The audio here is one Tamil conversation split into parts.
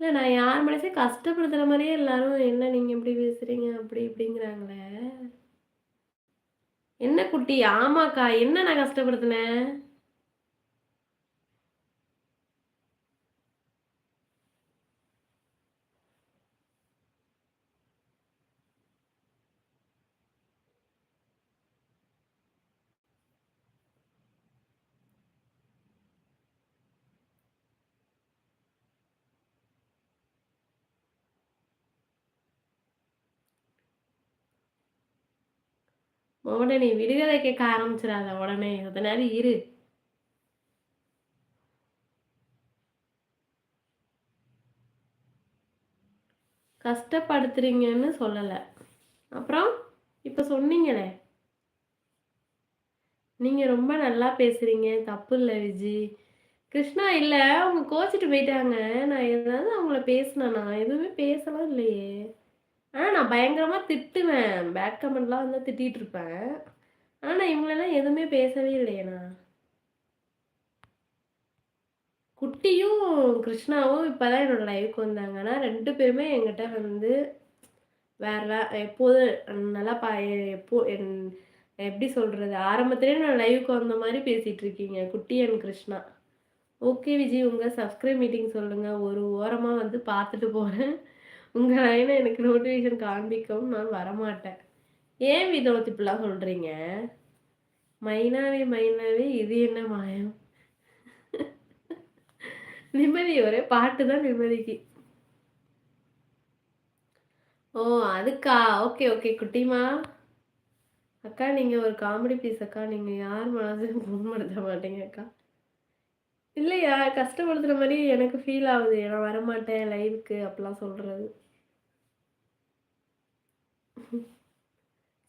இல்லை நான் யார் மனசே கஷ்டப்படுத்துகிற மாதிரியே எல்லாரும், "என்ன நீங்கள் இப்படி பேசுகிறீங்க அப்படி இப்படிங்கிறாங்களே. என்ன குட்டி? ஆமாக்கா. என்ன நான் கஷ்டப்படுத்தினேன் உடனே நீ விடுகதை கேட்க ஆரம்பிச்சிடாத உடனே. அதனால நேரம் இரு. கஷ்டப்படுத்துறீங்கன்னு சொல்லல. அப்புறம்? இப்ப சொன்னீங்களே. நீங்க ரொம்ப நல்லா பேசுறீங்க. தப்பு இல்ல விஜி. கிருஷ்ணா இல்ல, அவங்க கோச்சிட்டு போயிட்டாங்க. நான் ஏதாவது அவங்கள பேசுனனா? எதுவுமே பேசலாம் இல்லையே! ஆனால் நான் பயங்கரமாக திட்டுவேன். பேட் கமெண்ட்லாம் வந்து திட்டிகிட்டு இருப்பேன். ஆனால் நான் இவங்களெல்லாம் எதுவுமே பேசவே இல்லையே குட்டியும், கிருஷ்ணாவும் இப்போ தான் என்னோடய லைஃப்க்கு வந்தாங்க. ஆனால் ரெண்டு பேருமே என்கிட்ட வந்து வேற வே எப்போதும் நல்லா பா எப்போ என் எப்படி சொல்கிறது ஆரம்பத்திலே நான் லைவுக்கு வந்த மாதிரி பேசிகிட்டு இருக்கீங்க. குட்டி அண்ட் கிருஷ்ணா. ஓகே விஜய் உங்கள் சப்ஸ்கிரைப் மீட்டிங் சொல்லுங்கள் ஒரு ஓரமாக வந்து பார்த்துட்டு போகிறேன் உங்கள் லைனை எனக்கு நோட்டிஃபிகேஷன் காண்பிக்கவும் நான் வரமாட்டேன். ஏன் வினோத் இப்படிலாம் சொல்கிறீங்க மைனாவே மைனாவே இது என்ன மாயம்? நிம்மதி ஒரே பாட்டு தான் நிம்மதிக்கு. ஓ! அதுக்கா? ஓகே, ஓகே குட்டிமா. அக்கா நீங்கள் ஒரு காமெடி பீஸ் அக்கா. நீங்கள் யார் மனசையும் புண்படுத்த மாட்டீங்க அக்கா. இல்லையா, கஷ்டப்படுத்துற மாதிரி எனக்கு ஃபீல் ஆகுது நான் வரமாட்டேன் லைவுக்கு அப்படிலாம் சொல்றது.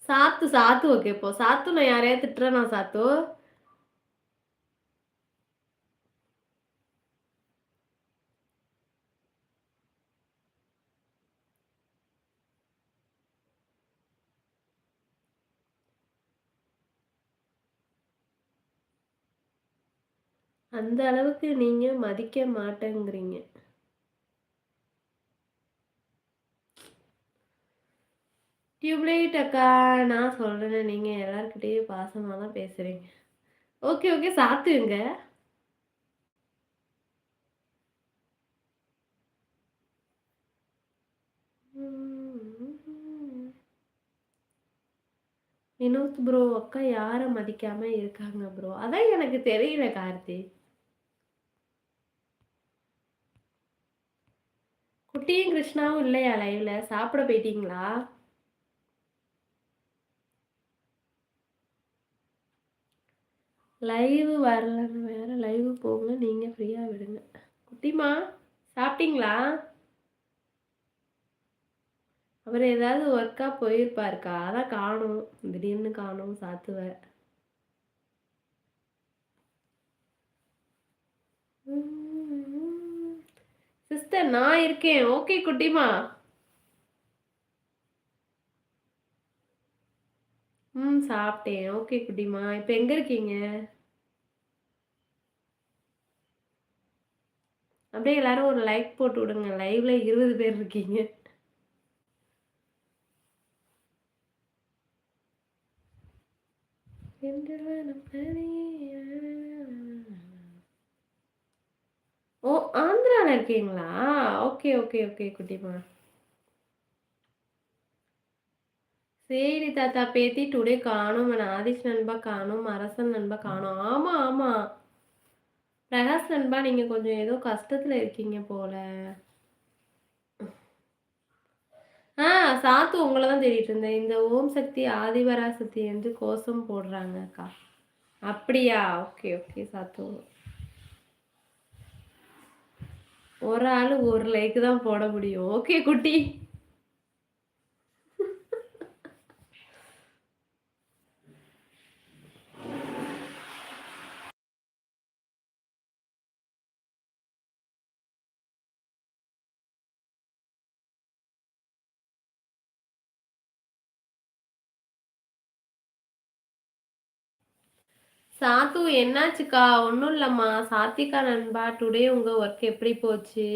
சாத்து, சாத்து ஓகே போ. சாத்து நான் யாரையாவது நான் சாத்து? அந்த அளவுக்கு நீங்க மதிக்க மாட்டேங்கிறீங்க. டியூப்லைட் அக்கா நான் சொல்றேனே, நீங்க எல்லாருக்கிட்டேயும் பாசமா தான் பேசுறீங்க. ஓகே, ஓகே சாத்துங்க வினோத் ப்ரோ அக்கா யாரை மதிக்காம இருக்காங்க ப்ரோ? அதான் எனக்கு தெரியல கார்த்தி. குட்டியும், கிருஷ்ணாவும் இல்லையா லைவ்ல? சாப்பிட போயிட்டீங்களா? லைவ் வரலன்னு வேற லைவ் போங்க. நீங்க ஃப்ரீயா விடுங்க. குட்டிமா சாப்பிட்டீங்களா? அவர் ஏதாவது ஒர்க்காக போயிருப்பாருக்கா. அதான் காணும் திடீர்னு காணும் சாத்துவ. சிஸ்டர் நான் இருக்கேன். ஓகே குட்டிமா. ம் சாப்பிட்டேன். ஓகே குட்டிமா. இப்ப எங்க இருக்கீங்க? அப்படியே எல்லாரும் ஒரு லைக் போட்டு விடுங்க. லைவ்ல 20 பேர் இருக்கீங்க. ஓ! ஆந்திரால இருக்கீங்களா? ஓகே, ஓகே, ஓகே குட்டிமா. சரி தாத்தா பேத்தி டுடே காணும் ஆதிஷ் நண்பா காணும் அரசன் நண்பா காணும் ஆமா, ஆமா. பிரகாஷ் நண்பா நீங்க கொஞ்சம் ஏதோ கஷ்டத்துல இருக்கீங்க போல. ஆ சாத்து உங்களை தான் தேடிட்டு இருந்தேன். இந்த ஓம் சக்தி, ஆதிபராசக்தி என்று கோஷம் போடுறாங்க அக்கா. அப்படியா? ஓகே, ஓகே சாத்து. ஒரு ஆளு ஒரு லைக் தான் போட முடியும். ஓகே குட்டி. சாத்து என்னாச்சுக்கா? ஒன்றும் இல்லைம்மா சாத்திகா நண்பா டுடே உங்கள் ஒர்க் எப்படி போச்சு?